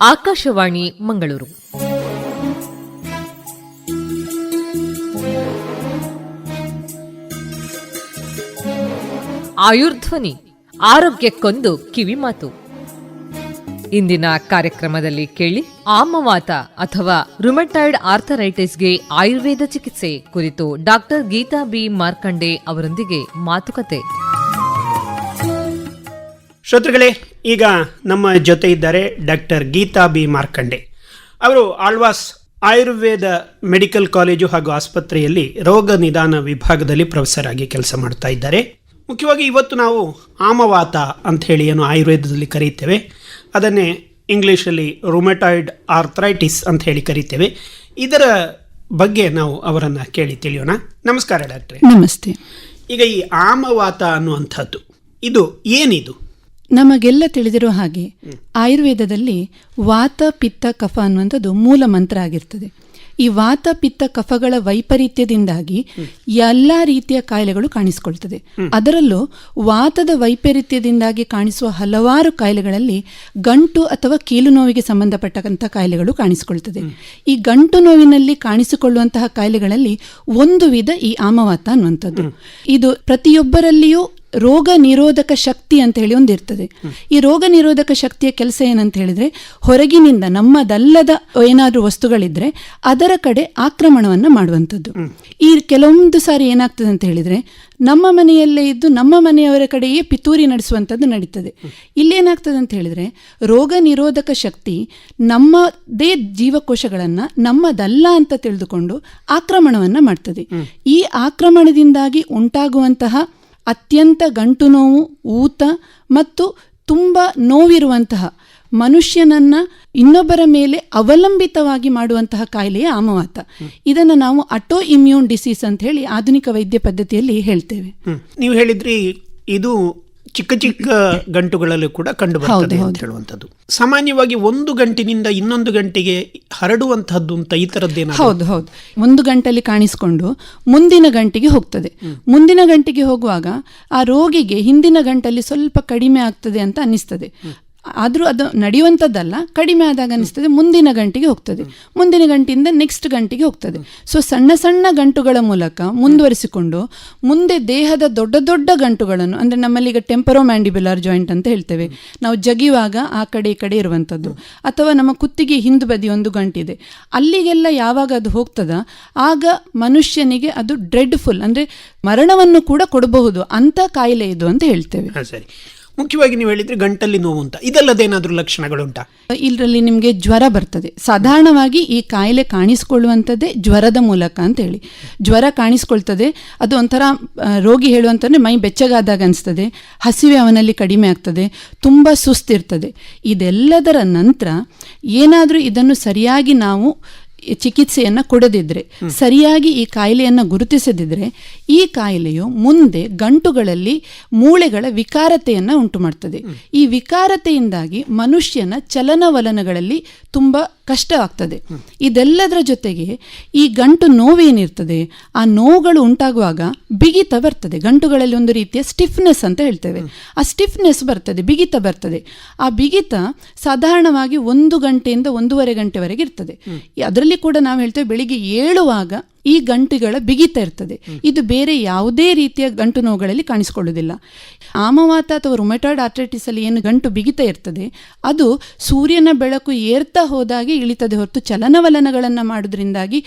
ಆಕಾಶವಾಣಿ ಮಂಗಳೂರು. ಆಯುರ್ಧ್ವನಿ, ಆರೋಗ್ಯಕ್ಕೊಂದು ಕಿವಿಮಾತು ಇಂದಿನ ಕಾರ್ಯಕ್ರಮದಲ್ಲಿ ಕೇಳಿ ಆಮವಾತ ಅಥವಾ ರುಮಟೈಡ್ ಆರ್ಥರೈಟಿಸ್ಗೆ ಆಯುರ್ವೇದ ಚಿಕಿತ್ಸೆ ಕುರಿತು ಡಾಕ್ಟರ್ ಗೀತಾ ಬಿ ಮಾರ್ಕಂಡೆ ಅವರೊಂದಿಗೆ ಮಾತುಕತೆ. ಶ್ರೋತೃಗಳೇ ಈಗ ನಮ್ಮ ಜೊತೆ ಇದ್ದಾರೆ ಡಾಕ್ಟರ್ ಗೀತಾ ಬಿ. ಮಾರ್ಕಂಡೆ. ಅವರು ಆಳ್ವಾಸ್ ಆಯುರ್ವೇದ ಮೆಡಿಕಲ್ ಕಾಲೇಜು ಹಾಗೂ ಆಸ್ಪತ್ರೆಯಲ್ಲಿ ರೋಗ ನಿದಾನ ವಿಭಾಗದಲ್ಲಿ ಪ್ರೊಫೆಸರ್ ಆಗಿ ಕೆಲಸ ಮಾಡ್ತಾ ಇದ್ದಾರೆ. ಮುಖ್ಯವಾಗಿ ಇವತ್ತು ನಾವು ಆಮವಾತ ಅಂತ ಹೇಳಿ ಏನು ಆಯುರ್ವೇದದಲ್ಲಿ ಕರೀತೇವೆ. ಅದನ್ನೇ ಇಂಗ್ಲೀಷಲ್ಲಿ ರೊಮೆಟಾಯ್ಡ್ ಆರ್ಥ್ರೈಟಿಸ್ ಅಂತ ಹೇಳಿ ಕರೀತೇವೆ. ಇದರ ಬಗ್ಗೆ ನಾವು ಅವರನ್ನು ಕೇಳಿ ತಿಳಿಯೋಣ. ನಮಸ್ಕಾರ ಡಾಕ್ಟ್ರೆ. ನಮಸ್ತೆ. ಈಗ ಈ ಆಮವಾತ ಅನ್ನುವಂಥದ್ದು ಇದು ಏನಿದು? ನಮಗೆಲ್ಲ ತಿಳಿದಿರೋ ಹಾಗೆ ಆಯುರ್ವೇದದಲ್ಲಿ ವಾತ, ಪಿತ್ತ, ಕಫ ಅನ್ನುವಂಥದ್ದು ಮೂಲ ಮಂತ್ರ ಆಗಿರ್ತದೆ. ಈ ವಾತ, ಪಿತ್ತ, ಕಫಗಳ ವೈಪರೀತ್ಯದಿಂದಾಗಿ ಎಲ್ಲ ರೀತಿಯ ಕಾಯಿಲೆಗಳು ಕಾಣಿಸಿಕೊಳ್ತದೆ. ಅದರಲ್ಲೂ ವಾತದ ವೈಪರೀತ್ಯದಿಂದಾಗಿ ಕಾಣಿಸುವ ಹಲವಾರು ಕಾಯಿಲೆಗಳಲ್ಲಿ ಗಂಟು ಅಥವಾ ಕೀಲು ನೋವಿಗೆ ಸಂಬಂಧಪಟ್ಟಂಥ ಕಾಯಿಲೆಗಳು ಕಾಣಿಸಿಕೊಳ್ತದೆ. ಈ ಗಂಟು ನೋವಿನಲ್ಲಿ ಕಾಣಿಸಿಕೊಳ್ಳುವಂತಹ ಕಾಯಿಲೆಗಳಲ್ಲಿ ಒಂದು ವಿಧ ಈ ಆಮವಾತ ಅನ್ನುವಂಥದ್ದು. ಇದು ಪ್ರತಿಯೊಬ್ಬರಲ್ಲಿಯೂ ರೋಗ ನಿರೋಧಕ ಶಕ್ತಿ ಅಂತ ಹೇಳಿ ಒಂದಿರ್ತದೆ ಈ ರೋಗ ನಿರೋಧಕ ಶಕ್ತಿಯ ಕೆಲಸ ಏನಂತ ಹೇಳಿದ್ರೆ, ಹೊರಗಿನಿಂದ ನಮ್ಮದಲ್ಲದ ಏನಾದರೂ ವಸ್ತುಗಳಿದ್ರೆ ಅದರ ಕಡೆ ಆಕ್ರಮಣವನ್ನ ಮಾಡುವಂಥದ್ದು. ಈ ಕೆಲವೊಂದು ಸಾರಿ ಏನಾಗ್ತದೆ ಅಂತ ಹೇಳಿದ್ರೆ, ನಮ್ಮ ಮನೆಯಲ್ಲೇ ಇದ್ದು ನಮ್ಮ ಮನೆಯವರ ಕಡೆಯೇ ಪಿತೂರಿ ನಡೆಸುವಂಥದ್ದು ನಡೀತದೆ. ಇಲ್ಲೇನಾಗ್ತದೆ ಅಂತ ಹೇಳಿದ್ರೆ, ರೋಗ ನಿರೋಧಕ ಶಕ್ತಿ ನಮ್ಮದೇ ಜೀವಕೋಶಗಳನ್ನು ನಮ್ಮದಲ್ಲ ಅಂತ ತಿಳಿದುಕೊಂಡು ಆಕ್ರಮಣವನ್ನ ಮಾಡ್ತದೆ. ಈ ಆಕ್ರಮಣದಿಂದಾಗಿ ಉಂಟಾಗುವಂತಹ ಅತ್ಯಂತ ಗಂಟು ನೋವು, ಊತ ಮತ್ತು ತುಂಬ ನೋವಿರುವಂತಹ ಮನುಷ್ಯನನ್ನ ಇನ್ನೊಬ್ಬರ ಮೇಲೆ ಅವಲಂಬಿತವಾಗಿ ಮಾಡುವಂತಹ ಕಾಯಿಲೆಯ ಆಮವಾತ ಇದನ್ನು ನಾವು ಅಟೋ ಇಮ್ಯೂನ್ ಡಿಸೀಸ್ ಅಂತ ಹೇಳಿ ಆಧುನಿಕ ವೈದ್ಯ ಪದ್ಧತಿಯಲ್ಲಿ ಹೇಳ್ತೇವೆ. ನೀವು ಹೇಳಿದ್ರಿ ಇದು ಚಿಕ್ಕ ಚಿಕ್ಕ ಗಂಟುಗಳಲ್ಲೂ ಕೂಡ ಕಂಡು ಬರ್ತದೆ ಅಂತ ಹೇಳುವಂಥದ್ದು. ಸಾಮಾನ್ಯವಾಗಿ ಒಂದು ಗಂಟಿನಿಂದ ಇನ್ನೊಂದು ಗಂಟೆಗೆ ಹರಡುವಂತಹದ್ದು ಅಂತ ಈ ತರದ್ದೇನು ಹೌದು ಹೌದು. ಒಂದು ಗಂಟಲ್ಲಿ ಕಾಣಿಸಿಕೊಂಡು ಮುಂದಿನ ಗಂಟೆಗೆ ಹೋಗ್ತದೆ. ಮುಂದಿನ ಗಂಟೆಗೆ ಹೋಗುವಾಗ ಆ ರೋಗಿಗೆ ಹಿಂದಿನ ಗಂಟಲ್ಲಿ ಸ್ವಲ್ಪ ಕಡಿಮೆ ಆಗ್ತದೆ ಅಂತ ಅನ್ನಿಸ್ತದೆ. ಆದರೂ ಅದು ನಡೆಯುವಂಥದ್ದಲ್ಲ, ಕಡಿಮೆ ಆದಾಗ ಅನಿಸ್ತದೆ, ಮುಂದಿನ ಗಂಟಿಗೆ ಹೋಗ್ತದೆ. ಮುಂದಿನ ಗಂಟಿಯಿಂದ ನೆಕ್ಸ್ಟ್ ಗಂಟಿಗೆ ಹೋಗ್ತದೆ. ಸೊ ಸಣ್ಣ ಸಣ್ಣ ಗಂಟುಗಳ ಮೂಲಕ ಮುಂದುವರಿಸಿಕೊಂಡು, ಮುಂದೆ ದೇಹದ ದೊಡ್ಡ ದೊಡ್ಡ ಗಂಟುಗಳನ್ನು, ಅಂದರೆ ನಮ್ಮಲ್ಲಿ ಈಗ ಟೆಂಪರೋ ಮ್ಯಾಂಡಿಬ್ಯುಲರ್ ಜಾಯಿಂಟ್ ಅಂತ ಹೇಳ್ತೇವೆ. ನಾವು ಜಗಿಯುವಾಗ ಆ ಕಡೆ ಈ ಕಡೆ ಇರುವಂಥದ್ದು. ಅಥವಾ ನಮ್ಮ ಕುತ್ತಿಗೆ ಹಿಂದು ಬದಿ ಒಂದು ಗಂಟಿದೆ. ಅಲ್ಲಿಗೆಲ್ಲ ಯಾವಾಗ ಅದು ಹೋಗ್ತದ? ಆಗ ಮನುಷ್ಯನಿಗೆ ಅದು ಡ್ರೆಡ್ಫುಲ್ ಅಂದರೆ ಮರಣವನ್ನು ಕೂಡ ಕೊಡಬಹುದು, ಅಂತ ಕಾಯಿಲೆ ಇದು ಅಂತ ಹೇಳ್ತೇವೆ. ಸರಿ. ಮುಖ್ಯವಾಗಿ ನೀವು ಹೇಳಿದ್ರೆ ಗಂಟಲ್ಲಿ ನೋವು ಅಂತ. ಇದಲ್ಲದೇನಾದ್ರೂ ಲಕ್ಷಣಗಳುಂಟಾ? ಇದರಲ್ಲಿ ನಿಮಗೆ ಜ್ವರ ಬರ್ತದೆ. ಸಾಧಾರಣವಾಗಿ ಈ ಕಾಯಿಲೆ ಕಾಣಿಸ್ಕೊಳ್ಳುವಂಥದ್ದೇ ಜ್ವರದ ಮೂಲಕ ಅಂತ ಹೇಳಿ ಜ್ವರ ಕಾಣಿಸ್ಕೊಳ್ತದೆ. ಅದು ಒಂಥರ ರೋಗಿ ಹೇಳುವಂತಂದ್ರೆ ಮೈ ಬೆಚ್ಚಗಾದಾಗ ಅನಿಸ್ತದೆ. ಹಸಿವೆ ಅವನಲ್ಲಿ ಕಡಿಮೆ ಆಗ್ತದೆ. ತುಂಬ ಸುಸ್ತಿರ್ತದೆ. ಇದೆಲ್ಲದರ ನಂತರ ಏನಾದರೂ ಇದನ್ನು ಸರಿಯಾಗಿ ನಾವು ಚಿಕಿತ್ಸೆಯನ್ನು ಕೊಡದಿದ್ರೆ ಸರಿಯಾಗಿ ಈ ಕಾಯಿಲೆಯನ್ನು ಗುರುತಿಸದಿದ್ರೆ ಈ ಕಾಯಿಲೆಯು ಮುಂದೆ ಗಂಟುಗಳಲ್ಲಿ ಮೂಳೆಗಳ ವಿಕಾರತೆಯನ್ನು ಉಂಟು ಮಾಡ್ತದೆ ಈ ವಿಕಾರತೆಯಿಂದಾಗಿ ಮನುಷ್ಯನ ಚಲನವಲನಗಳಲ್ಲಿ ತುಂಬ ಕಷ್ಟವಾಗ್ತದೆ. ಇದೆಲ್ಲದರ ಜೊತೆಗೆ ಈ ಗಂಟು ನೋವೇನಿರ್ತದೆ, ಆ ನೋವುಗಳು ಉಂಟಾಗುವಾಗ ಬಿಗಿತ ಬರ್ತದೆ ಗಂಟುಗಳಲ್ಲಿ ಒಂದು ರೀತಿಯ ಸ್ಟಿಫ್ನೆಸ್ ಅಂತ ಹೇಳ್ತೇವೆ. ಆ ಸ್ಟಿಫ್ನೆಸ್ ಬರ್ತದೆ ಬಿಗಿತ ಬರ್ತದೆ ಆ ಬಿಗಿತ ಸಾಧಾರಣವಾಗಿ ಒಂದು ಗಂಟೆಯಿಂದ ಒಂದೂವರೆ ಗಂಟೆವರೆಗೆ ಇರ್ತದೆ. ಅದರಲ್ಲಿ ಕೂಡ ನಾವು ಹೇಳ್ತೇವೆ ಬೆಳಿಗ್ಗೆ ಏಳುವಾಗ ಈ ಗಂಟುಗಳ ಬಿಗಿತ ಇರ್ತದೆ. ಇದು ಬೇರೆ ಯಾವುದೇ ರೀತಿಯ ಗಂಟು ನೋವುಗಳಲ್ಲಿ ಕಾಣಿಸಿಕೊಳ್ಳುವುದಿಲ್ಲ. ಆಮವಾತ ಅಥವಾ ರುಮೆಟಾಯ್ಡ್ ಆರ್ಥರೈಟಿಸ್ ಅಲ್ಲಿ ಏನು ಗಂಟು ಬಿಗಿತ ಇರ್ತದೆ, ಅದು ಸೂರ್ಯನ ಬೆಳಕು ಏರ್ತಾ ಹೋದಾಗೆ ಇಳಿತದೆ ಹೊರತು ಚಲನವಲನಗಳನ್ನು ಮಾಡೋದ್ರಿಂದಾಗಿ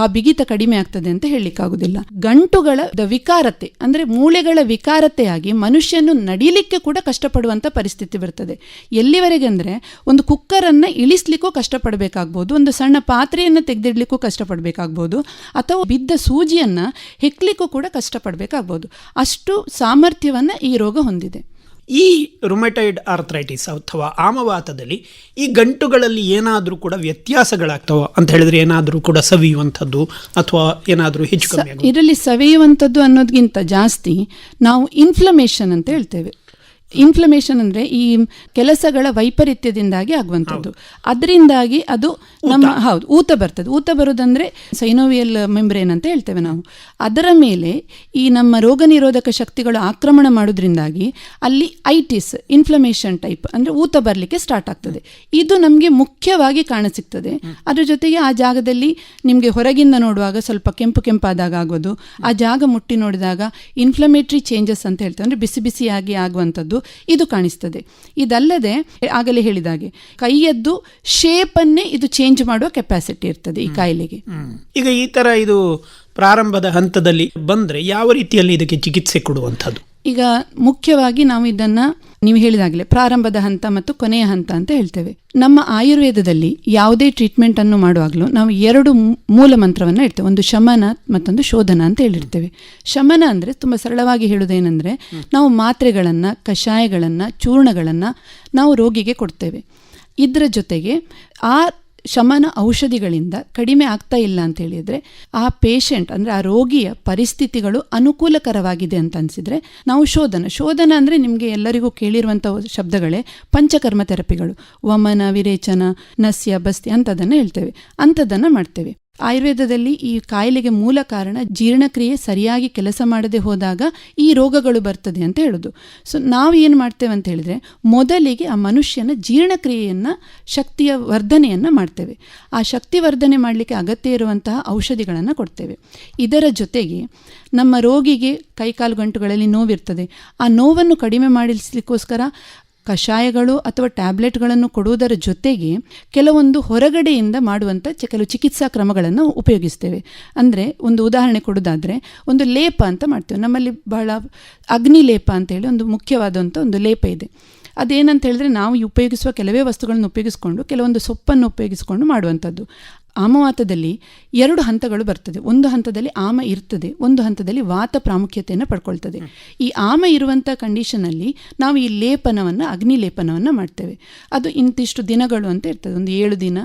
ಆ ಬಿಗಿತ ಕಡಿಮೆ ಆಗ್ತದೆ ಅಂತ ಹೇಳಲಿಕ್ಕಾಗುದಿಲ್ಲ ಗಂಟುಗಳ ವಿಕಾರತೆ, ಅಂದ್ರೆ ಮೂಳೆಗಳ ವಿಕಾರತೆಯಾಗಿ ಮನುಷ್ಯನು ನಡಿಲಿಕ್ಕೆ ಕೂಡ ಕಷ್ಟಪಡುವಂತ ಪರಿಸ್ಥಿತಿ ಬರ್ತದೆ. ಎಲ್ಲಿವರೆಗೆ ಅಂದ್ರೆ ಒಂದು ಕುಕ್ಕರನ್ನ ಇಳಿಸ್ಲಿಕ್ಕೂ ಕಷ್ಟಪಡಬೇಕಾಗ್ಬೋದು, ಒಂದು ಸಣ್ಣ ಪಾತ್ರೆಯನ್ನು ತೆಗೆದಿಡ್ಲಿಕ್ಕೂ ಕಷ್ಟಪಡಬೇಕಾಗ್ಬೋದು ಅಥವಾ ಬಿದ್ದ ಸೂಜಿಯನ್ನು ಹೆಕ್ಲಿಕ್ಕೂ ಕೂಡ ಕಷ್ಟಪಡಬೇಕಾಗ್ಬೋದು. ಅಷ್ಟು ಸಾಮರ್ಥ್ಯವನ್ನು ಈ ರೋಗ ಹೊಂದಿದೆ. ಈ ರುಮೆಟೈಡ್ ಆರ್ಥ್ರೈಟಿಸ್ ಅಥವಾ ಆಮವಾತದಲ್ಲಿ ಈ ಗಂಟುಗಳಲ್ಲಿ ಏನಾದರೂ ಕೂಡ ವ್ಯತ್ಯಾಸಗಳಾಗ್ತವ ಅಂತ ಹೇಳಿದ್ರೆ ಏನಾದರೂ ಕೂಡ ಸವಿಯುವಂಥದ್ದು ಅಥವಾ ಏನಾದರೂ ಹೆಚ್ಚು ಇದರಲ್ಲಿ ಸವಿಯುವಂಥದ್ದು ಅನ್ನೋದಕ್ಕಿಂತ ಜಾಸ್ತಿ ನಾವು ಇನ್ಫ್ಲಮೇಷನ್ ಅಂತ ಹೇಳ್ತೇವೆ. ಇನ್ಫ್ಲಮೇಷನ್ ಅಂದ್ರೆ ಈ ಕೆಲಸಗಳ ವೈಪರೀತ್ಯದಿಂದಾಗಿ ಆಗುವಂಥದ್ದು. ಅದರಿಂದಾಗಿ ಅದು ನಮ್ಮ ಹೌದು ಊತ ಬರ್ತದೆ. ಊತ ಬರೋದಂದ್ರೆ ಸೈನೋವಿಯಲ್ ಮೆಂಬ್ರೇನ್ ಅಂತ ಹೇಳ್ತೇವೆ ನಾವು. ಅದರ ಮೇಲೆ ಈ ನಮ್ಮ ರೋಗ ನಿರೋಧಕ ಶಕ್ತಿಗಳು ಆಕ್ರಮಣ ಮಾಡೋದ್ರಿಂದಾಗಿ ಅಲ್ಲಿ ಐಟಿಸ್ ಇನ್ಫ್ಲಮೇಷನ್ ಟೈಪ್ ಅಂದ್ರೆ ಊತ ಬರಲಿಕ್ಕೆ ಸ್ಟಾರ್ಟ್ ಆಗ್ತದೆ. ಇದು ನಮಗೆ ಮುಖ್ಯವಾಗಿ ಕಾಣಸಿಗ್ತದೆ ಅದ್ರ ಜೊತೆಗೆ ಆ ಜಾಗದಲ್ಲಿ ನಿಮಗೆ ಹೊರಗಿಂದ ನೋಡುವಾಗ ಸ್ವಲ್ಪ ಕೆಂಪು ಕೆಂಪಾದಾಗ ಆಗೋದು ಆ ಜಾಗ ಮುಟ್ಟಿ ನೋಡಿದಾಗ ಇನ್ಫ್ಲಮೇಟ್ರಿ ಚೇಂಜಸ್ ಅಂತ ಹೇಳ್ತೇವೆ. ಅಂದ್ರೆ ಬಿಸಿ ಬಿಸಿಯಾಗಿ ಆಗುವಂಥದ್ದು. ಇದು ಕಾಣಿಸ್ತದೆ. ಇದಲ್ಲದೆ ಆಗಲೇ ಹೇಳಿದಾಗೆ ಕೈಯದ್ದು ಶೇಪನ್ನೇ ಇದು ಚೇಂಜ್ ಮಾಡುವ ಕೆಪಾಸಿಟಿ ಇರ್ತದೆ ಈ ಕಾಯಿಲೆಗೆ. ಈಗ ಈ ತರ ಇದು ಪ್ರಾರಂಭದ ಹಂತದಲ್ಲಿ ಬಂದ್ರೆ ಯಾವ ರೀತಿಯಲ್ಲಿ ಇದಕ್ಕೆ ಚಿಕಿತ್ಸೆ ಕೊಡುವಂಥದ್ದು? ಈಗ ಮುಖ್ಯವಾಗಿ ನಾವು ಇದನ್ನ ನೀವು ಹೇಳಿದಾಗಲೇ ಪ್ರಾರಂಭದ ಹಂತ ಮತ್ತು ಕೊನೆಯ ಹಂತ ಅಂತ ಹೇಳ್ತೇವೆ. ನಮ್ಮ ಆಯುರ್ವೇದದಲ್ಲಿ ಯಾವುದೇ ಟ್ರೀಟ್ಮೆಂಟ್ ಅನ್ನು ಮಾಡುವಾಗಲೂ ನಾವು ಎರಡು ಮೂಲ ಮಂತ್ರವನ್ನು ಇಡ್ತೇವೆ ಒಂದು ಶಮನ ಮತ್ತೊಂದು ಶೋಧನ ಅಂತ ಹೇಳಿರ್ತೇವೆ. ಶಮನ ಅಂದರೆ ತುಂಬ ಸರಳವಾಗಿ ಹೇಳುವುದೇನೆಂದರೆ ನಾವು ಮಾತ್ರೆಗಳನ್ನು, ಕಷಾಯಗಳನ್ನು, ಚೂರ್ಣಗಳನ್ನು ನಾವು ರೋಗಿಗೆ ಕೊಡ್ತೇವೆ. ಇದರ ಜೊತೆಗೆ ಆ ಶಮನ ಔಷಧಿಗಳಿಂದ ಕಡಿಮೆ ಆಗ್ತಾ ಇಲ್ಲ ಅಂತ ಹೇಳಿದರೆ ಆ ಪೇಷಂಟ್ ಅಂದರೆ ಆ ರೋಗಿಯ ಪರಿಸ್ಥಿತಿಗಳು ಅನುಕೂಲಕರವಾಗಿದೆ ಅಂತ ಅನಿಸಿದರೆ ನಾವು ಶೋಧನ. ಶೋಧನ ಅಂದರೆ ನಿಮಗೆ ಎಲ್ಲರಿಗೂ ಕೇಳಿರುವಂಥ ಶಬ್ದಗಳೇ ಪಂಚಕರ್ಮ ಥೆರಪಿಗಳು. ವಮನ, ವಿರೇಚನ, ನಸ್ಯ, ಬಸ್ತಿ ಅಂಥದ್ದನ್ನು ಹೇಳ್ತೇವೆ. ಅಂಥದ್ದನ್ನು ಮಾಡ್ತೇವೆ. ಆಯುರ್ವೇದದಲ್ಲಿ ಈ ಕಾಯಿಲೆಗೆ ಮೂಲ ಕಾರಣ ಜೀರ್ಣಕ್ರಿಯೆ ಸರಿಯಾಗಿ ಕೆಲಸ ಮಾಡದೆ ಹೋದಾಗ ಈ ರೋಗಗಳು ಬರ್ತದೆ ಅಂತ ಹೇಳೋದು. ಸೊ ನಾವು ಏನು ಮಾಡ್ತೇವೆ ಅಂತ ಹೇಳಿದರೆ, ಮೊದಲಿಗೆ ಆ ಮನುಷ್ಯನ ಜೀರ್ಣಕ್ರಿಯೆಯನ್ನು, ಶಕ್ತಿಯ ವರ್ಧನೆಯನ್ನು ಮಾಡ್ತೇವೆ. ಆ ಶಕ್ತಿ ವರ್ಧನೆ ಮಾಡಲಿಕ್ಕೆ ಅಗತ್ಯ ಇರುವಂತಹ ಔಷಧಿಗಳನ್ನು ಕೊಡ್ತೇವೆ. ಇದರ ಜೊತೆಗೆ ನಮ್ಮ ರೋಗಿಗೆ ಕೈಕಾಲು ಗಂಟುಗಳಲ್ಲಿ ನೋವಿರ್ತದೆ. ಆ ನೋವನ್ನು ಕಡಿಮೆ ಮಾಡಿಸಲಿಕ್ಕೋಸ್ಕರ ಕಷಾಯಗಳು ಅಥವಾ ಟ್ಯಾಬ್ಲೆಟ್ಗಳನ್ನು ಕೊಡುವುದರ ಜೊತೆಗೆ ಕೆಲವೊಂದು ಹೊರಗಡೆಯಿಂದ ಮಾಡುವಂಥ ಕೆಲವು ಚಿಕಿತ್ಸಾ ಕ್ರಮಗಳನ್ನು ಉಪಯೋಗಿಸ್ತೇವೆ. ಅಂದರೆ ಒಂದು ಉದಾಹರಣೆ ಕೊಡೋದಾದರೆ ಒಂದು ಲೇಪ ಅಂತ ಮಾಡ್ತೇವೆ. ನಮ್ಮಲ್ಲಿ ಬಹಳ ಅಗ್ನಿ ಲೇಪ ಅಂತೇಳಿ ಒಂದು ಮುಖ್ಯವಾದಂಥ ಒಂದು ಲೇಪ ಇದೆ. ಅದೇನಂತ ಹೇಳಿದ್ರೆ, ನಾವು ಉಪಯೋಗಿಸುವ ಕೆಲವೇ ವಸ್ತುಗಳನ್ನು ಉಪಯೋಗಿಸಿಕೊಂಡು, ಕೆಲವೊಂದು ಸೊಪ್ಪನ್ನು ಉಪಯೋಗಿಸಿಕೊಂಡು ಮಾಡುವಂಥದ್ದು. ಆಮವಾತದಲ್ಲಿ ಎರಡು ಹಂತಗಳು ಬರ್ತದೆ. ಒಂದು ಹಂತದಲ್ಲಿ ಆಮ ಇರ್ತದೆ, ಒಂದು ಹಂತದಲ್ಲಿ ವಾತ ಪ್ರಾಮುಖ್ಯತೆಯನ್ನು ಪಡ್ಕೊಳ್ತದೆ. ಈ ಆಮ ಇರುವಂಥ ಕಂಡೀಷನಲ್ಲಿ ನಾವು ಈ ಲೇಪನವನ್ನು, ಅಗ್ನಿ ಲೇಪನವನ್ನು ಮಾಡ್ತೇವೆ. ಅದು ಇಂತಿಷ್ಟು ದಿನಗಳು ಅಂತ ಇರ್ತದೆ. ಒಂದು ಏಳು ದಿನ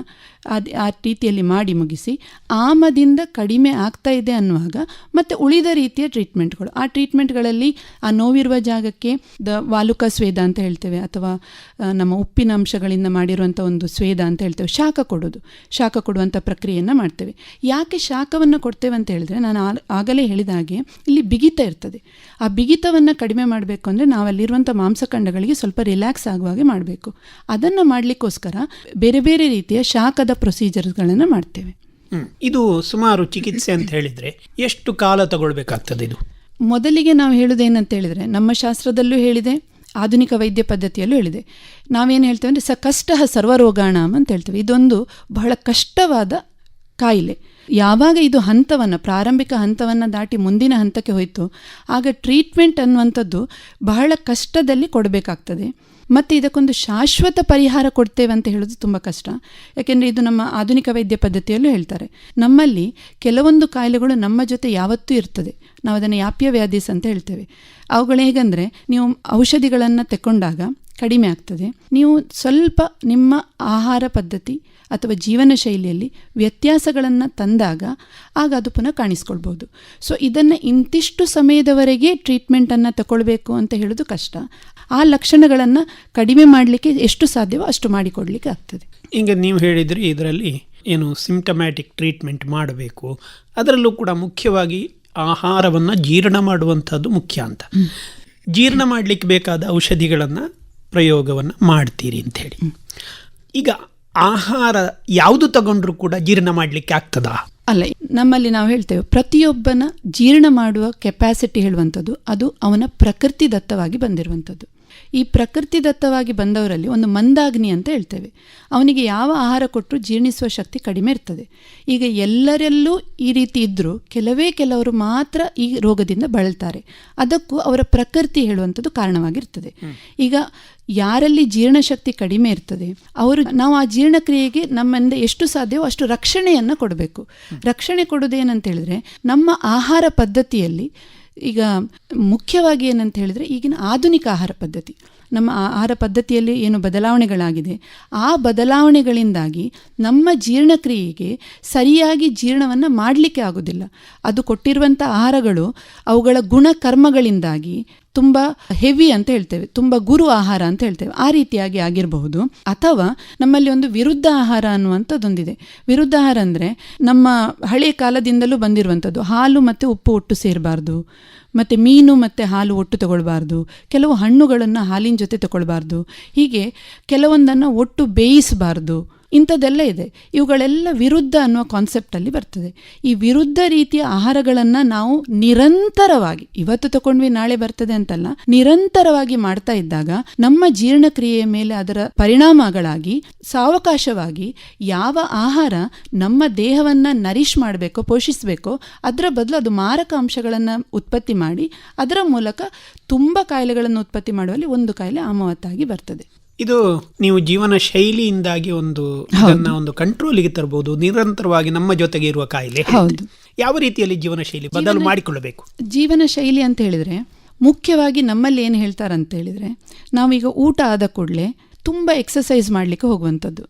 ಅದು ಆ ರೀತಿಯಲ್ಲಿ ಮಾಡಿ ಮುಗಿಸಿ ಆಮದಿಂದ ಕಡಿಮೆ ಆಗ್ತಾ ಇದೆ ಅನ್ನುವಾಗ ಮತ್ತು ಉಳಿದ ರೀತಿಯ ಟ್ರೀಟ್ಮೆಂಟ್ಗಳು ಆ ಟ್ರೀಟ್ಮೆಂಟ್ಗಳಲ್ಲಿ ಆ ನೋವಿರುವ ಜಾಗಕ್ಕೆ ದ ವಾಲುಕ ಸ್ವೇದ ಅಂತ ಹೇಳ್ತೇವೆ ಅಥವಾ ನಮ್ಮ ಉಪ್ಪಿನ ಅಂಶಗಳಿಂದ ಮಾಡಿರುವಂಥ ಒಂದು ಸ್ವೇದ ಅಂತ ಹೇಳ್ತೇವೆ. ಶಾಖ ಕೊಡೋದು ಶಾಖ ಕೊಡುವಂಥ ಪ್ರಕ್ರಿಯೆಯನ್ನು ಮಾಡ್ತೇವೆ. ಯಾಕೆ ಶಾಖವನ್ನು ಕೊಡ್ತೇವೆ ಅಂತ ಹೇಳಿದ್ರೆ ನಾನು ಆಗಲೇ ಹೇಳಿದ ಹಾಗೆ ಇಲ್ಲಿ ಬಿಗಿತ ಇರ್ತದೆ. ಆ ಬಿಗಿತವನ್ನು ಕಡಿಮೆ ಮಾಡಬೇಕು ಅಂದರೆ ನಾವಲ್ಲಿರುವಂಥ ಮಾಂಸಖಂಡಗಳಿಗೆ ಸ್ವಲ್ಪ ರಿಲ್ಯಾಕ್ಸ್ ಆಗುವ ಹಾಗೆ ಮಾಡಬೇಕು. ಅದನ್ನು ಮಾಡಲಿಕ್ಕೋಸ್ಕರ ಬೇರೆ ಬೇರೆ ರೀತಿಯ ಶಾಖದ ಪ್ರೊಸೀಜರ್ಗಳನ್ನು ಮಾಡ್ತೇವೆ. ಇದು ಸುಮಾರು ಚಿಕಿತ್ಸೆ ಅಂತ ಹೇಳಿದರೆ ಎಷ್ಟು ಕಾಲ ತಗೊಳ್ಬೇಕಾಗ್ತದೆ ಇದು? ಮೊದಲಿಗೆ ನಾವು ಹೇಳುವುದೇನಂತ ಹೇಳಿದರೆ ನಮ್ಮ ಶಾಸ್ತ್ರದಲ್ಲೂ ಹೇಳಿದೆ ಆಧುನಿಕ ವೈದ್ಯ ಪದ್ಧತಿಯಲ್ಲೂ ಹೇಳಿದೆ. ನಾವೇನು ಹೇಳ್ತೇವೆ ಅಂದರೆ ಸ ಕಷ್ಟ ಸರ್ವರೋಗಾಣಾಮ್ ಅಂತ ಹೇಳ್ತೇವೆ. ಇದೊಂದು ಬಹಳ ಕಷ್ಟವಾದ ಕಾಯಿಲೆ. ಯಾವಾಗ ಇದು ಹಂತವನ್ನು, ಪ್ರಾರಂಭಿಕ ಹಂತವನ್ನು ದಾಟಿ ಮುಂದಿನ ಹಂತಕ್ಕೆ ಹೋಯಿತು, ಆಗ ಟ್ರೀಟ್ಮೆಂಟ್ ಅನ್ನುವಂಥದ್ದು ಬಹಳ ಕಷ್ಟದಲ್ಲಿ ಕೊಡಬೇಕಾಗ್ತದೆ. ಮತ್ತು ಇದಕ್ಕೊಂದು ಶಾಶ್ವತ ಪರಿಹಾರ ಕೊಡ್ತೇವೆ ಅಂತ ಹೇಳೋದು ತುಂಬ ಕಷ್ಟ. ಯಾಕೆಂದರೆ ಇದು ನಮ್ಮ ಆಧುನಿಕ ವೈದ್ಯ ಪದ್ಧತಿಯಲ್ಲೂ ಹೇಳ್ತಾರೆ. ನಮ್ಮಲ್ಲಿ ಕೆಲವೊಂದು ಕಾಯಿಲೆಗಳು ನಮ್ಮ ಜೊತೆ ಯಾವತ್ತೂ ಇರ್ತದೆ. ನಾವು ಅದನ್ನು ಯಾಪ್ಯ ವ್ಯಾಧಿಸ್ ಅಂತ ಹೇಳ್ತೇವೆ. ಅವುಗಳು ಹೇಗೆಂದರೆ ನೀವು ಔಷಧಿಗಳನ್ನು ತಕೊಂಡಾಗ ಕಡಿಮೆ ಆಗ್ತದೆ. ನೀವು ಸ್ವಲ್ಪ ನಿಮ್ಮ ಆಹಾರ ಪದ್ಧತಿ ಅಥವಾ ಜೀವನ ಶೈಲಿಯಲ್ಲಿ ವ್ಯತ್ಯಾಸಗಳನ್ನು ತಂದಾಗ ಆಗ ಅದು ಪುನಃ ಕಾಣಿಸ್ಕೊಳ್ಬೋದು. ಸೊ ಇದನ್ನು ಇಂತಿಷ್ಟು ಸಮಯದವರೆಗೆ ಟ್ರೀಟ್ಮೆಂಟನ್ನು ತಗೊಳ್ಬೇಕು ಅಂತ ಹೇಳೋದು ಕಷ್ಟ. ಆ ಲಕ್ಷಣಗಳನ್ನು ಕಡಿಮೆ ಮಾಡಲಿಕ್ಕೆ ಎಷ್ಟು ಸಾಧ್ಯವೋ ಅಷ್ಟು ಮಾಡಿಕೊಡ್ಲಿಕ್ಕೆ ಆಗ್ತದೆ. ಈಗ ನೀವು ಹೇಳಿದರೆ ಇದರಲ್ಲಿ ಏನು ಸಿಮ್ಟಮ್ಯಾಟಿಕ್ ಟ್ರೀಟ್ಮೆಂಟ್ ಮಾಡಬೇಕು. ಅದರಲ್ಲೂ ಕೂಡ ಮುಖ್ಯವಾಗಿ ಆಹಾರವನ್ನು ಜೀರ್ಣ ಮಾಡುವಂಥದ್ದು ಮುಖ್ಯ ಅಂತ. ಜೀರ್ಣ ಮಾಡಲಿಕ್ಕೆ ಬೇಕಾದ ಔಷಧಿಗಳನ್ನು ಪ್ರಯೋಗವನ್ನು ಮಾಡ್ತೀರಿ ಅಂತ ಹೇಳಿ ಈಗ ಆಹಾರ ಯಾವುದು ತಗೊಂಡ್ರೂ ಕೂಡ ಜೀರ್ಣ ಮಾಡಲಿಕ್ಕೆ ಆಗ್ತದಾ? ಅಲ್ಲ, ನಮ್ಮಲ್ಲಿ ನಾವು ಹೇಳ್ತೇವೆ, ಪ್ರತಿಯೊಬ್ಬನ ಜೀರ್ಣ ಮಾಡುವ ಕೆಪಾಸಿಟಿ ಹೇಳುವಂಥದ್ದು, ಅದು ಅವನ ಪ್ರಕೃತಿ ದತ್ತವಾಗಿ ಬಂದಿರುವಂಥದ್ದು. ಈ ಪ್ರಕೃತಿ ದತ್ತವಾಗಿ ಬಂದವರಲ್ಲಿ ಒಂದು ಮಂದಾಗ್ನಿ ಅಂತ ಹೇಳ್ತೇವೆ. ಅವನಿಗೆ ಯಾವ ಆಹಾರ ಕೊಟ್ಟರು ಜೀರ್ಣಿಸುವ ಶಕ್ತಿ ಕಡಿಮೆ ಇರ್ತದೆ. ಈಗ ಎಲ್ಲರಲ್ಲೂ ಈ ರೀತಿ ಇದ್ದರೂ ಕೆಲವೇ ಕೆಲವರು ಮಾತ್ರ ಈ ರೋಗದಿಂದ ಬಳಲ್ತಾರೆ. ಅದಕ್ಕೂ ಅವರ ಪ್ರಕೃತಿ ಹೇಳುವಂಥದ್ದು ಕಾರಣವಾಗಿರ್ತದೆ. ಈಗ ಯಾರಲ್ಲಿ ಜೀರ್ಣಶಕ್ತಿ ಕಡಿಮೆ ಇರ್ತದೆ, ಅವರು ನಾವು ಆ ಜೀರ್ಣಕ್ರಿಯೆಗೆ ನಮ್ಮಿಂದ ಎಷ್ಟು ಸಾಧ್ಯವೋ ಅಷ್ಟು ರಕ್ಷಣೆಯನ್ನು ಕೊಡಬೇಕು. ರಕ್ಷಣೆ ಕೊಡೋದೇನಂತ ಹೇಳಿದ್ರೆ ನಮ್ಮ ಆಹಾರ ಪದ್ಧತಿಯಲ್ಲಿ ಈಗ ಮುಖ್ಯವಾಗಿ ಏನಂತ ಹೇಳಿದರೆ ಈಗಿನ ಆಧುನಿಕ ಆಹಾರ ಪದ್ಧತಿ. ನಮ್ಮ ಆಹಾರ ಪದ್ಧತಿಯಲ್ಲಿ ಏನು ಬದಲಾವಣೆಗಳಾಗಿದೆ. ಆ ಬದಲಾವಣೆಗಳಿಂದಾಗಿ ನಮ್ಮ ಜೀರ್ಣಕ್ರಿಯೆಗೆ ಸರಿಯಾಗಿ ಜೀರ್ಣವನ್ನು ಮಾಡಲಿಕ್ಕೆ ಆಗೋದಿಲ್ಲ. ಅದು ಕೊಟ್ಟಿರುವಂಥ ಆಹಾರಗಳು ಅವುಗಳ ಗುಣಕರ್ಮಗಳಿಂದಾಗಿ ತುಂಬ ಹೆವಿ ಅಂತ ಹೇಳ್ತೇವೆ, ತುಂಬ ಗುರು ಆಹಾರ ಅಂತ ಹೇಳ್ತೇವೆ, ಆ ರೀತಿಯಾಗಿ ಆಗಿರಬಹುದು. ಅಥವಾ ನಮ್ಮಲ್ಲಿ ಒಂದು ವಿರುದ್ಧ ಆಹಾರ ಅನ್ನುವಂಥದ್ದೊಂದಿದೆ. ವಿರುದ್ಧ ಆಹಾರ ಅಂದರೆ ನಮ್ಮ ಹಳೆಯ ಕಾಲದಿಂದಲೂ ಬಂದಿರುವಂಥದ್ದು, ಹಾಲು ಮತ್ತು ಉಪ್ಪು ಒಟ್ಟು ಸೇರಬಾರ್ದು, ಮತ್ತು ಮೀನು ಮತ್ತು ಹಾಲು ಒಟ್ಟು ತಗೊಳ್ಬಾರ್ದು, ಕೆಲವು ಹಣ್ಣುಗಳನ್ನು ಹಾಲಿನ ಜೊತೆ ತಗೊಳ್ಬಾರ್ದು, ಹೀಗೆ ಕೆಲವೊಂದನ್ನು ಒಟ್ಟು ಬೇಯಿಸಬಾರ್ದು. ಇಂಥದ್ದೆಲ್ಲ ಇದೆ. ಇವುಗಳೆಲ್ಲ ವಿರುದ್ಧ ಅನ್ನುವ ಕಾನ್ಸೆಪ್ಟಲ್ಲಿ ಬರ್ತದೆ. ಈ ವಿರುದ್ಧ ರೀತಿಯ ಆಹಾರಗಳನ್ನು ನಾವು ನಿರಂತರವಾಗಿ, ಇವತ್ತು ತಗೊಂಡ್ವಿ ನಾಳೆ ಬರ್ತದೆ ಅಂತಲ್ಲ, ನಿರಂತರವಾಗಿ ಮಾಡ್ತಾ ಇದ್ದಾಗ ನಮ್ಮ ಜೀರ್ಣಕ್ರಿಯೆಯ ಮೇಲೆ ಅದರ ಪರಿಣಾಮಗಳಾಗಿ, ಸಾವಕಾಶವಾಗಿ ಯಾವ ಆಹಾರ ನಮ್ಮ ದೇಹವನ್ನು ನರಿಶ್ ಮಾಡಬೇಕೋ, ಪೋಷಿಸಬೇಕೋ, ಅದರ ಬದಲು ಅದು ಮಾರಕ ಅಂಶಗಳನ್ನು ಉತ್ಪತ್ತಿ ಮಾಡಿ, ಅದರ ಮೂಲಕ ತುಂಬ ಕಾಯಿಲೆಗಳನ್ನು ಉತ್ಪತ್ತಿ ಮಾಡುವಲ್ಲಿ ಒಂದು ಕಾಯಿಲೆ ಆಮವತ್ತಾಗಿ ಬರ್ತದೆ. ಇದು ನೀವು ಜೀವನ ಶೈಲಿಯಿಂದಾಗಿ ಒಂದು ಇದನ್ನ ಒಂದು ಕಂಟ್ರೋಲಿಗೆ ತರಬಹುದು ನಿರಂತರವಾಗಿ ನಮ್ಮ ಜೊತೆಗೆ ಇರುವ ಕಾಯಿಲೆ. ಹೌದು. ಯಾವ ರೀತಿಯಲ್ಲಿ ಜೀವನ ಶೈಲಿ ಬದಲು ಮಾಡಿಕೊಳ್ಳಬೇಕು? ಜೀವನ ಶೈಲಿ ಅಂತ ಹೇಳಿದ್ರೆ ಮುಖ್ಯವಾಗಿ ನಮ್ಮಲ್ಲಿ ಏನು ಹೇಳ್ತಾರೆ ಅಂತ ಹೇಳಿದ್ರೆ ನಾವೀಗ ಊಟ ಆದ ಕೂಡಲೇ ತುಂಬ ಎಕ್ಸಸೈಸ್ ಮಾಡಲಿಕ್ಕೆ ಹೋಗುವಂಥದ್ದು.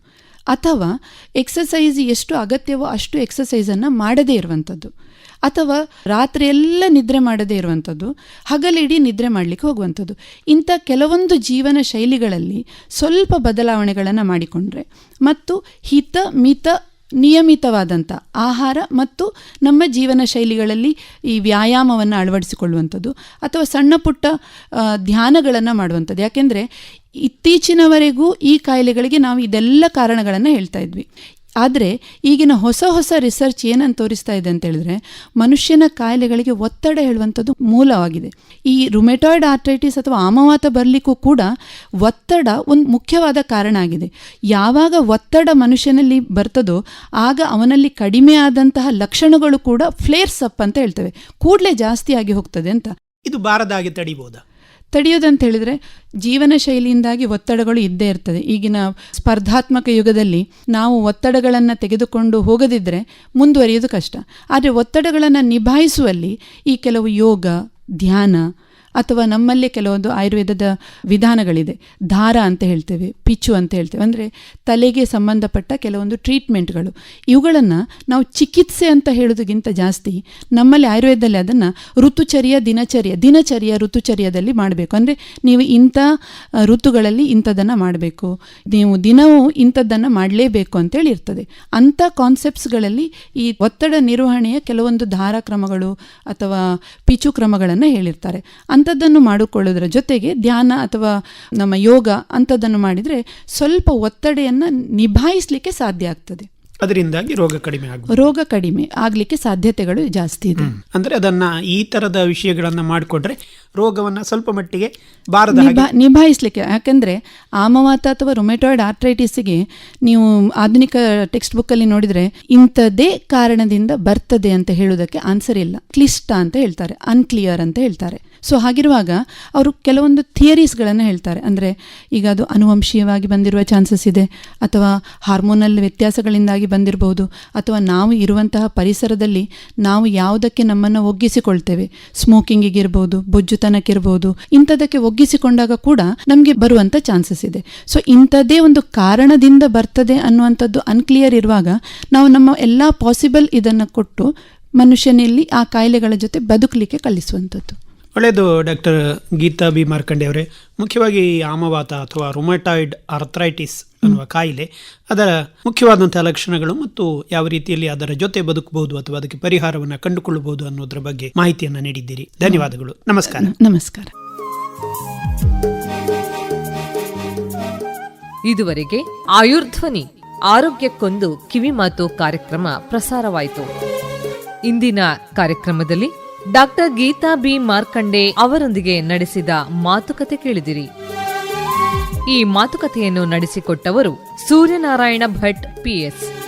ಅಥವಾ ಎಕ್ಸಸೈಸ್ ಎಷ್ಟು ಅಗತ್ಯವೋ ಅಷ್ಟು ಎಕ್ಸಸೈಸನ್ನು ಮಾಡದೇ ಇರುವಂಥದ್ದು. ಅಥವಾ ರಾತ್ರಿ ಎಲ್ಲ ನಿದ್ರೆ ಮಾಡದೇ ಇರುವಂಥದ್ದು, ಹಗಲಿಡೀ ನಿದ್ರೆ ಮಾಡಲಿಕ್ಕೆ ಹೋಗುವಂಥದ್ದು. ಇಂಥ ಕೆಲವೊಂದು ಜೀವನ ಶೈಲಿಗಳಲ್ಲಿ ಸ್ವಲ್ಪ ಬದಲಾವಣೆಗಳನ್ನು ಮಾಡಿಕೊಂಡ್ರೆ ಮತ್ತು ಹಿತ, ಮಿತ, ನಿಯಮಿತವಾದಂಥ ಆಹಾರ ಮತ್ತು ನಮ್ಮ ಜೀವನ ಶೈಲಿಗಳಲ್ಲಿ ಈ ವ್ಯಾಯಾಮವನ್ನು ಅಳವಡಿಸಿಕೊಳ್ಳುವಂಥದ್ದು ಅಥವಾ ಸಣ್ಣ ಪುಟ್ಟ ಧ್ಯಾನಗಳನ್ನು ಮಾಡುವಂಥದ್ದು. ಯಾಕೆಂದರೆ ಇತ್ತೀಚಿನವರೆಗೂ ಈ ಕಾಯಿಲೆಗಳಿಗೆ ನಾವು ಇದೆಲ್ಲ ಕಾರಣಗಳನ್ನು ಹೇಳ್ತಾ ಇದ್ವಿ. ಆದರೆ ಈಗಿನ ಹೊಸ ಹೊಸ ರಿಸರ್ಚ್ ಏನನ್ನು ತೋರಿಸ್ತಾ ಇದೆ ಅಂತ ಹೇಳಿದ್ರೆ ಮನುಷ್ಯನ ಕಾಯಿಲೆಗಳಿಗೆ ಒತ್ತಡ ಹೇಳುವಂಥದ್ದು ಮೂಲವಾಗಿದೆ. ಈ ರುಮೆಟಾಯ್ಡ್ ಆರ್ಥೈಟಿಸ್ ಅಥವಾ ಆಮವಾತ ಬರಲಿಕ್ಕೂ ಕೂಡ ಒತ್ತಡ ಒಂದು ಮುಖ್ಯವಾದ ಕಾರಣ ಆಗಿದೆ. ಯಾವಾಗ ಒತ್ತಡ ಮನುಷ್ಯನಲ್ಲಿ ಬರ್ತದೋ ಆಗ ಅವನಲ್ಲಿ ಕಡಿಮೆ ಆದಂತಹ ಲಕ್ಷಣಗಳು ಕೂಡ ಫ್ಲೇರ್ಸ್ ಅಪ್ ಅಂತ ಹೇಳ್ತವೆ. ಕೂಡಲೇ ಜಾಸ್ತಿ ಆಗಿ ಹೋಗ್ತದೆ ಅಂತ. ಇದು ಬಾರದಾಗಿ ತಡಿಬಹುದಾ ತಡೆಯೋದಂತ ಹೇಳಿದರೆ ಜೀವನ ಶೈಲಿಯಿಂದಾಗಿ ಒತ್ತಡಗಳು ಇದ್ದೇ ಇರ್ತದೆ. ಈಗಿನ ಸ್ಪರ್ಧಾತ್ಮಕ ಯುಗದಲ್ಲಿ ನಾವು ಒತ್ತಡಗಳನ್ನು ತೆಗೆದುಕೊಂಡು ಹೋಗದಿದ್ದರೆ ಮುಂದುವರಿಯೋದು ಕಷ್ಟ. ಆದರೆ ಒತ್ತಡಗಳನ್ನು ನಿಭಾಯಿಸುವಲ್ಲಿ ಈ ಕೆಲವು ಯೋಗ, ಧ್ಯಾನ ಅಥವಾ ನಮ್ಮಲ್ಲೇ ಕೆಲವೊಂದು ಆಯುರ್ವೇದದ ವಿಧಾನಗಳಿದೆ. ದಾರ ಅಂತ ಹೇಳ್ತೇವೆ, ಪಿಚ್ಚು ಅಂತ ಹೇಳ್ತೇವೆ. ಅಂದರೆ ತಲೆಗೆ ಸಂಬಂಧಪಟ್ಟ ಕೆಲವೊಂದು ಟ್ರೀಟ್ಮೆಂಟ್ಗಳು. ಇವುಗಳನ್ನು ನಾವು ಚಿಕಿತ್ಸೆ ಅಂತ ಹೇಳೋದಕ್ಕಿಂತ ಜಾಸ್ತಿ ನಮ್ಮಲ್ಲಿ ಆಯುರ್ವೇದದಲ್ಲಿ ಅದನ್ನು ಋತುಚರ್ಯ, ದಿನಚರ್ಯ ದಿನಚರ್ಯ ಋತುಚರ್ಯದಲ್ಲಿ ಮಾಡಬೇಕು. ಅಂದರೆ ನೀವು ಇಂಥ ಋತುಗಳಲ್ಲಿ ಇಂಥದ್ದನ್ನು ಮಾಡಬೇಕು. ನೀವು ದಿನವೂ ಇಂಥದ್ದನ್ನು ಮಾಡಲೇಬೇಕು ಅಂತೇಳಿ ಇರ್ತದೆ. ಅಂಥ ಕಾನ್ಸೆಪ್ಟ್ಸ್ಗಳಲ್ಲಿ ಈ ಒತ್ತಡ ನಿರ್ವಹಣೆಯ ಕೆಲವೊಂದು ಧಾರಾ ಕ್ರಮಗಳು ಅಥವಾ ಪಿಚು ಕ್ರಮಗಳನ್ನು ಹೇಳಿರ್ತಾರೆ. ಅಂಥದ್ದನ್ನು ಮಾಡಿಕೊಳ್ಳೋದ್ರ ಜೊತೆಗೆ ಧ್ಯಾನ ಅಥವಾ ನಮ್ಮ ಯೋಗ ಅಂಥದ್ದನ್ನು ಮಾಡಿದರೆ ಸ್ವಲ್ಪ ಒತ್ತಡೆಯನ್ನು ನಿಭಾಯಿಸಲಿಕ್ಕೆ ಸಾಧ್ಯ ಆಗ್ತದೆ. ಅದರಿಂದಾಗಿ ರೋಗ ಕಡಿಮೆ ಆಗುತ್ತೆ ರೋಗ ಕಡಿಮೆ ಆಗಲಿಕ್ಕೆ ಸಾಧ್ಯತೆಗಳು ಜಾಸ್ತಿ ಇದೆ. ಅಂದ್ರೆ ಅದನ್ನ ಈ ತರದ ವಿಷಯಗಳನ್ನ ಮಾಡಿಕೊಂಡ್ರೆ ರೋಗವನ್ನ ಸ್ವಲ್ಪ ಮಟ್ಟಿಗೆ ಬಾರದ ನಿಭಾಯಿಸಲಿಕ್ಕೆ ಯಾಕೆಂದರೆ ಆಮವಾತ ಅಥವಾ ರೊಮೆಟಾಯ್ಡ್ ಆರ್ಥ್ರೈಟಿಸ್ಗೆ ನೀವು ಆಧುನಿಕ ಟೆಕ್ಸ್ಟ್ ಬುಕ್ಕಲ್ಲಿ ನೋಡಿದ್ರೆ ಇಂಥದ್ದೇ ಕಾರಣದಿಂದ ಬರ್ತದೆ ಅಂತ ಹೇಳೋದಕ್ಕೆ ಆನ್ಸರ್ ಇಲ್ಲ. ಕ್ಲಿಷ್ಟ ಅಂತ ಹೇಳ್ತಾರೆ ಅನ್ಕ್ಲಿಯರ್ ಅಂತ ಹೇಳ್ತಾರೆ. ಸೊ ಹಾಗಿರುವಾಗ ಅವರು ಕೆಲವೊಂದು ಥಿಯರೀಸ್ಗಳನ್ನು ಹೇಳ್ತಾರೆ. ಅಂದರೆ ಈಗ ಅದು ಅನುವಂಶೀಯವಾಗಿ ಬಂದಿರುವ ಚಾನ್ಸಸ್ ಇದೆ, ಅಥವಾ ಹಾರ್ಮೋನಲ್ ವ್ಯತ್ಯಾಸಗಳಿಂದಾಗಿ ಬಂದಿರಬಹುದು, ಅಥವಾ ನಾವು ಇರುವಂತಹ ಪರಿಸರದಲ್ಲಿ ನಾವು ಯಾವುದಕ್ಕೆ ನಮ್ಮನ್ನು ಒಗ್ಗಿಸಿಕೊಳ್ತೇವೆ. ಸ್ಮೋಕಿಂಗಿಗಿರ್ಬೋದು, ಬೊಜ್ಜುತನಕ್ಕಿರ್ಬೋದು, ಇಂಥದಕ್ಕೆ ಒಗ್ಗಿಸಿಕೊಂಡಾಗ ಕೂಡ ನಮಗೆ ಬರುವಂಥ ಚಾನ್ಸಸ್ ಇದೆ. ಸೊ ಇಂಥದ್ದೇ ಒಂದು ಕಾರಣದಿಂದ ಬರ್ತದೆ ಅನ್ನುವಂಥದ್ದು ಅನ್ಕ್ಲಿಯರ್ ಇರುವಾಗ ನಾವು ನಮ್ಮ ಎಲ್ಲ ಪಾಸಿಬಲ್ ಇದನ್ನು ಕೊಟ್ಟು ಮನುಷ್ಯನಲ್ಲಿ ಆ ಕಾಯಿಲೆಗಳ ಜೊತೆ ಬದುಕಲಿಕ್ಕೆ ಕಲಿಸುವಂಥದ್ದು. ಒಳ್ಳೆಯದು ಡಾಕ್ಟರ್ ಗೀತಾ ಬಿ. ಮಾರ್ಕಂಡೆ ಅವರೇ. ಮುಖ್ಯವಾಗಿ ಆಮವಾತ ಅಥವಾ ರೊಮಟಾಯ್ಡ್ ಆರ್ಥ್ರೈಟಿಸ್ ಅನ್ನುವ ಕಾಯಿಲೆ ಅದರ ಮುಖ್ಯವಾದಂಥ ಲಕ್ಷಣಗಳು ಮತ್ತು ಯಾವ ರೀತಿಯಲ್ಲಿ ಅದರ ಜೊತೆ ಬದುಕಬಹುದು ಅಥವಾ ಅದಕ್ಕೆ ಪರಿಹಾರವನ್ನು ಕಂಡುಕೊಳ್ಳಬಹುದು ಅನ್ನೋದ್ರ ಬಗ್ಗೆ ಮಾಹಿತಿಯನ್ನು ನೀಡಿದ್ದೀರಿ. ಧನ್ಯವಾದಗಳು. ನಮಸ್ಕಾರ. ನಮಸ್ಕಾರ. ಇದುವರೆಗೆ ಆಯುರ್ಧ್ವನಿ ಆರೋಗ್ಯಕ್ಕೊಂದು ಕಿವಿಮಾತು ಕಾರ್ಯಕ್ರಮ ಪ್ರಸಾರವಾಯಿತು. ಇಂದಿನ ಕಾರ್ಯಕ್ರಮದಲ್ಲಿ ಡಾಕ್ಟರ್ ಗೀತಾ ಬಿ. ಮಾರ್ಕಂಡೆ ಅವರೊಂದಿಗೆ ನಡೆಸಿದ ಮಾತುಕತೆ ಕೇಳಿದಿರಿ. ಈ ಮಾತುಕತೆಯನ್ನು ನಡೆಸಿಕೊಟ್ಟವರು ಸೂರ್ಯನಾರಾಯಣ ಭಟ್ ಪಿಎಸ್